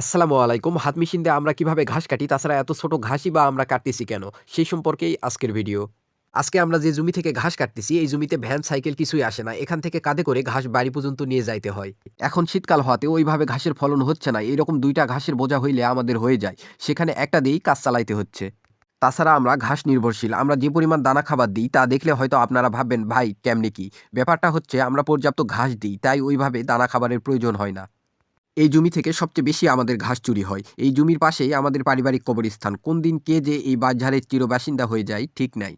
আসসালামু আলাইকুম। হাত মেশিন দিয়ে আমরা কীভাবে ঘাস কাটি, তাছাড়া এত ছোট ঘাসই বা আমরা কাটতেছি কেন? সেই সম্পর্কেই আজকের ভিডিও। আজকে আমরা যে জমি থেকে ঘাস কাটতেছি, এই জমিতে ভ্যান, সাইকেল কিছুই আসে না। এখান থেকে কাঁধে করে ঘাস বাড়ি পর্যন্ত নিয়ে যাইতে হয়। এখন শীতকাল হওয়াতে ওইভাবে ঘাসের ফলন হচ্ছে না। এরকম দুইটা ঘাসের বোঝা হইলে আমাদের হয়ে যায়। সেখানে একটা দিয়েই কাজ চালাইতে হচ্ছে। তাছাড়া আমরা ঘাস নির্ভরশীল। আমরা যে পরিমাণ দানা খাবার দিই, তা দেখলে হয়তো আপনারা ভাববেন, ভাই, কেমনে কি? ব্যাপারটা হচ্ছে, আমরা পর্যাপ্ত ঘাস দিই, তাই ওইভাবে দানা খাবারের প্রয়োজন হয় না। এই জমি থেকে সবচেয়ে বেশি আমাদের ঘাস চুরি হয়। এই জমির পাশেই আমাদের পারিবারিক কবরস্থান। কোন দিন কে যে এই বাজারের চিরবাসিন্দা হয়ে যায়, ঠিক নাই।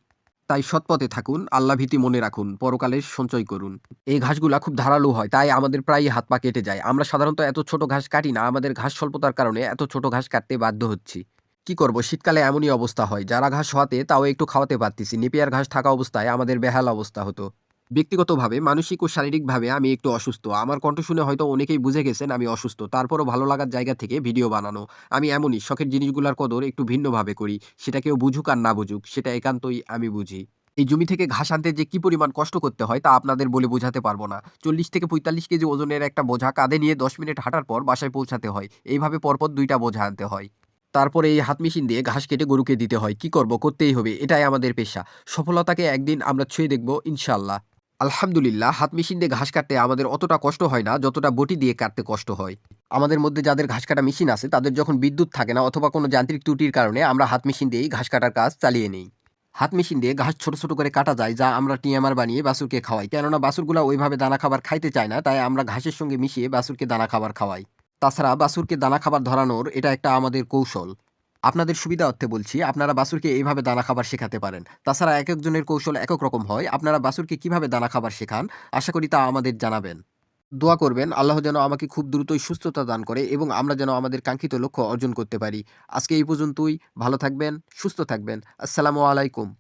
তাই সৎপথে থাকুন, আল্লাহ ভীতি মনে রাখুন, পরকালের সঞ্চয় করুন। এই ঘাসগুলা খুব ধারালো হয়, তাই আমাদের প্রায় হাত পা কেটে যায়। আমরা সাধারণত এত ছোট ঘাস কাটি না, আমাদের ঘাস স্বল্পতার কারণে এত ছোট ঘাস কাটতে বাধ্য হচ্ছি। কি করব, শীতকালে এমনই অবস্থা হয়। যারা ঘাস হওয়াতে তাও একটু খাওয়াতে পারতেছি। নেপিয়ার ঘাস থাকা অবস্থায় আমাদের বেহাল অবস্থা হতো। ব্যক্তিগতভাবে, মানসিক ও শারীরিকভাবে আমি একটু অসুস্থ। আমার কণ্ঠ শুনে হয়তো অনেকেই বুঝে গেছেন আমি অসুস্থ, তারপরও ভালো লাগার জায়গা থেকে ভিডিও বানানো। আমি এমনই শখের জিনিসগুলোর কদর একটু ভিন্নভাবে করি, সেটা কেউ বুঝুক আর না বুঝুক, সেটা একান্তই আমি বুঝি। এই জমি থেকে ঘাস আনতে যে কি পরিমাণ কষ্ট করতে হয় তা আপনাদের বলে বোঝাতে পারব না। চল্লিশ থেকে পঁয়তাল্লিশ কেজি ওজনের একটা বোঝা কাঁধে নিয়ে দশ মিনিট হাঁটার পর বাসায় পৌঁছাতে হয়। এইভাবে পরপর দুইটা বোঝা আনতে হয়। তারপরে এই হাত মেশিন দিয়ে ঘাস কেটে গরুকে দিতে হয়। কি করব? করতেই হবে, এটাই আমাদের পেশা। সফলতাকে একদিন আমরা ছুঁয়ে দেখব ইনশাল্লাহ আলহামদুলিল্লাহ, হাত মেশিন দিয়ে ঘাস কাটতে আমাদের অতটা কষ্ট হয় না, যতটা বটি দিয়ে কাটতে কষ্ট হয়। আমাদের মধ্যে যাদের ঘাস কাটা মেশিন আছে, তাদের যখন বিদ্যুৎ থাকে না অথবা কোনো যান্ত্রিক ত্রুটির কারণে আমরা হাত মেশিন দিয়েই ঘাস কাটার কাজ চালিয়ে নিই। হাত মেশিন দিয়ে ঘাস ছোট ছোট করে কাটা যায়, যা আমরা টিএমআর বানিয়ে বাসুরকে খাওয়াই। কেননা বাসুরগুলো ওইভাবে দানা খাবার খাইতে চায় না, তাই আমরা ঘাসের সঙ্গে মিশিয়ে বাসুরকে দানা খাবার খাওয়াই। তাছাড়া বাসুরকে দানা খাবার ধরানোর এটা একটা আমাদের কৌশল। আপনাদের সুবিধা অর্থে বলছি, আপনারা বাসুরকে এইভাবে দানা খাবার শেখাতে পারেন। তাছাড়া এক একজনের কৌশল একক রকম হয়। আপনারা বাসুরকে কীভাবে দানা খাবার শেখান, আশা করি তা আমাদের জানাবেন। দোয়া করবেন, আল্লাহ যেন আমাকে খুব দ্রুতই সুস্থতা দান করে এবং আমরা যেন আমাদের কাঙ্ক্ষিত লক্ষ্য অর্জন করতে পারি। আজকে এই পর্যন্তই। ভালো থাকবেন, সুস্থ থাকবেন। আসসালামু আলাইকুম।